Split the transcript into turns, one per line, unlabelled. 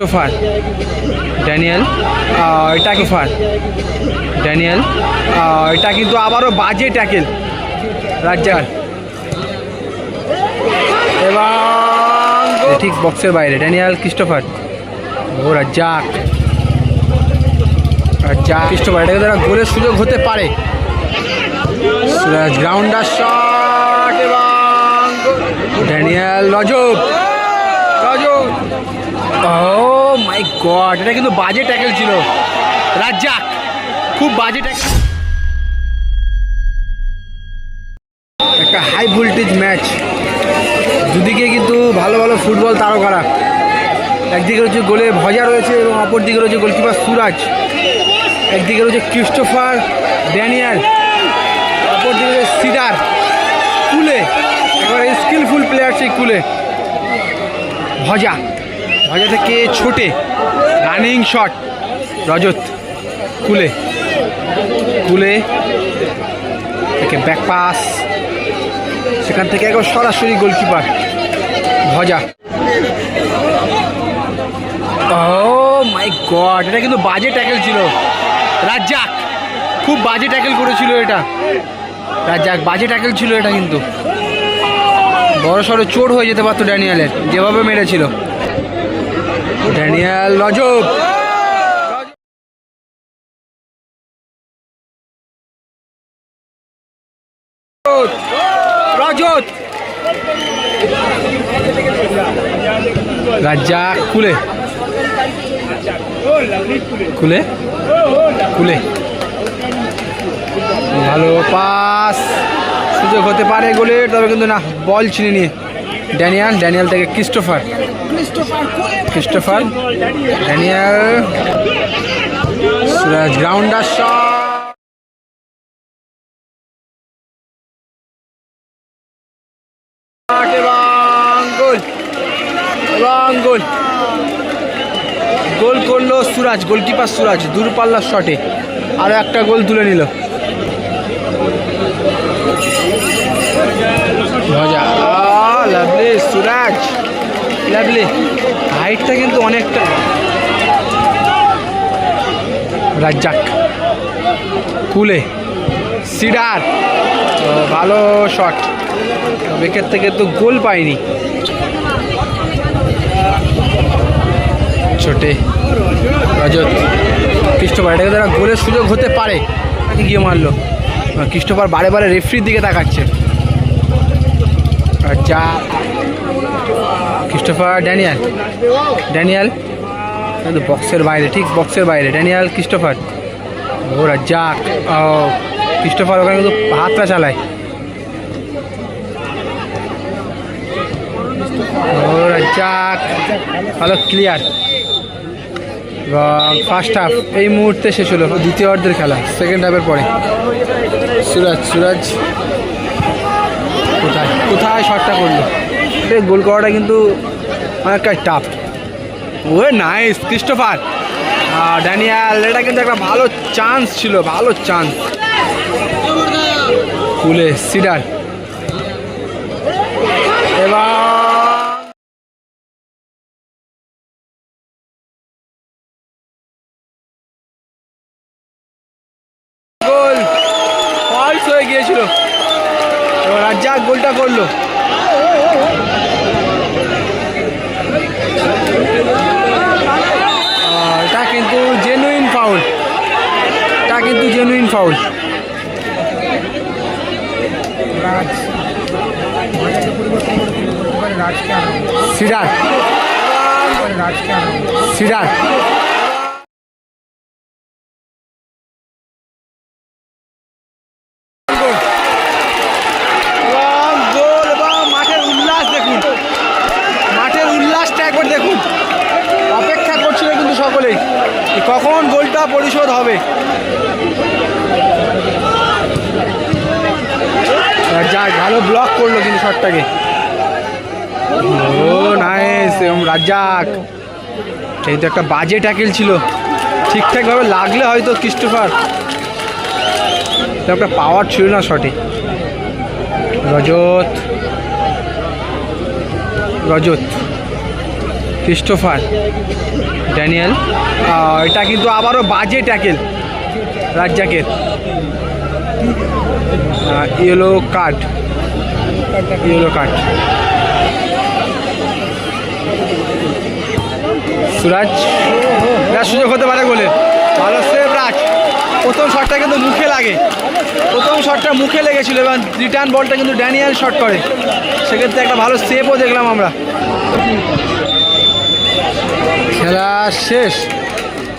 Christopher Daniel. এটা ফার? Daniel. এটা কিন্তু আবারও বাজে ট্যাকেল। রাজ্জাক। এবং ঠিক বক্সের বাইরে। Daniel, Christopher. ও, রাজ্জাক। রাজ্জাক, ক্রিস্টোফার। এটাকে তারা গোলের সুযোগ হতে পারে। গ্রাউন্ডার শট এবং Daniel Rajab Rajab oh my god এটা কিন্তু বাজে ট্যাকেল ছিল। রাজ্জাক, খুব বাজে ট্যাকেল একটা হাই ভোল্টেজ ম্যাচ দুদিকে কিন্তু ভালো ভালো ফুটবল তারকারা। একদিকে রয়েছে গোলে ভজা রয়েছে এবং অপর দিকে রয়েছে গোলকিপার সুরাজ। একদিকে রয়েছে ক্রিস্টোফার ড্যানিয়াল অপর দিকে রয়েছে সিডার কুলে। একেবারে স্কিলফুল প্লেয়ার সেই কুলে। ভজা। ভজা থেকে ছোটে রানিং শট। রজত, কুলে। কুলে থেকে ব্যাক পাস সেখান থেকে একবার সরাসরি গোলকিপার ভজা। ও মাই গড এটা কিন্তু বাজে ট্যাকেল ছিল। রাজ্জাক, খুব বাজে ট্যাকেল করেছিল এটা। রাজ্জাক, বাজে ট্যাকেল ছিল এটা কিন্তু। বড় সড়ো চোট হয়ে যেতে পারতো ড্যানিয়ালের, যেভাবে মেরেছিল। ড্যানিয়াল রজব রজত রাজ্জাক খুলে খুলে খুলে ভালো পাস। সুযোগ হতে পারে গোলের তবে কিন্তু না, বল ছিনে নিয়ে। ড্যানিয়াল ড্যানিয়াল থেকে Christopher. Christopher Daniel, Suraj grounder shot. Goal goal. করল সুরাজ, গোলকিপার সুরাজ, দূরপাল্লার শটে। আরও একটা গোল তুলে নিল মজা লাভলি সুরাজ লাভলি হাইটটা কিন্তু অনেকটা। রাজ্জাক কুলে সিডার, ভালো শট উইকেট থেকে তো গোল পায়নি ছোটে, রজত। ক্রিস্টোফার, এটাকে তারা গোলের সুযোগ হতে পারে। তাকে গিয়ে মারলো। ক্রিস্টোফার বারে বারে রেফরির দিকে তাকাচ্ছে। যা ক্রিস্টোফার ড্যানিয়াল ড্যানিয়াল কিন্তু বক্সের বাইরে ঠিক বক্সের বাইরে ড্যানিয়াল ক্রিস্টোফার ও রাজ্জাক ও ক্রিস্টোফার ওখানে কিন্তু হাতটা চালায়। ও রাজ্জাক ভালো ক্লিয়ার এবং ফার্স্ট হাফ এই মুহূর্তে শেষ হলো দ্বিতীয় অর্ধের খেলা সেকেন্ড হাফের পরে। সুরাজ সুরাজ। কোথায়? কোথায় শটটা করল গোল করাটা কিন্তু অনেকটা tough oh nice Christopher Daniel এটা কিন্তু একটা ভালো চান্স ছিল, ভালো চান্স কুলে সিডার এবং গোল ফলস হয়ে গিয়েছিল। এবার রাজ্জাক গোলটা করল আহ, এটা কিন্তু জেনুইন ফাউল এটা কিন্তু জেনুইন ফাউল সিডার সিডার এবং গোল এবং মাঠের উল্লাস দেখুন মাঠের উল্লাসটা একবার দেখুন। অপেক্ষা করছিল কিন্তু সকলেই। কখন গোলটা পরিশোধ হবে? যাক ভালো ব্লক করল কিন্তু শটটাকে। ও নাইস এবং রাজ্জাক। কিন্তু একটা বাজে ট্যাকেল ছিল। ঠিকঠাকভাবে লাগলে হয়তো ক্রিস্টোফার একটা পাওয়ার ছিল না শটে রজত। রজত। ক্রিস্টোফার ড্যানিয়েল এটা কিন্তু আবারও বাজে ট্যাকেল রাজ্জাকের। Yellow card yellow card Suraj এরা সুযোগ হতে পারে বলে ভালো সেভ রাজ। প্রথম শটটা কিন্তু মুখে লাগে। প্রথম শটটা মুখে লেগেছিল এবং রিটার্ন বলটা কিন্তু ড্যানিয়াল শট করে। সেক্ষেত্রে একটা ভালো সেভও দেখলাম আমরা। খেলা শেষ।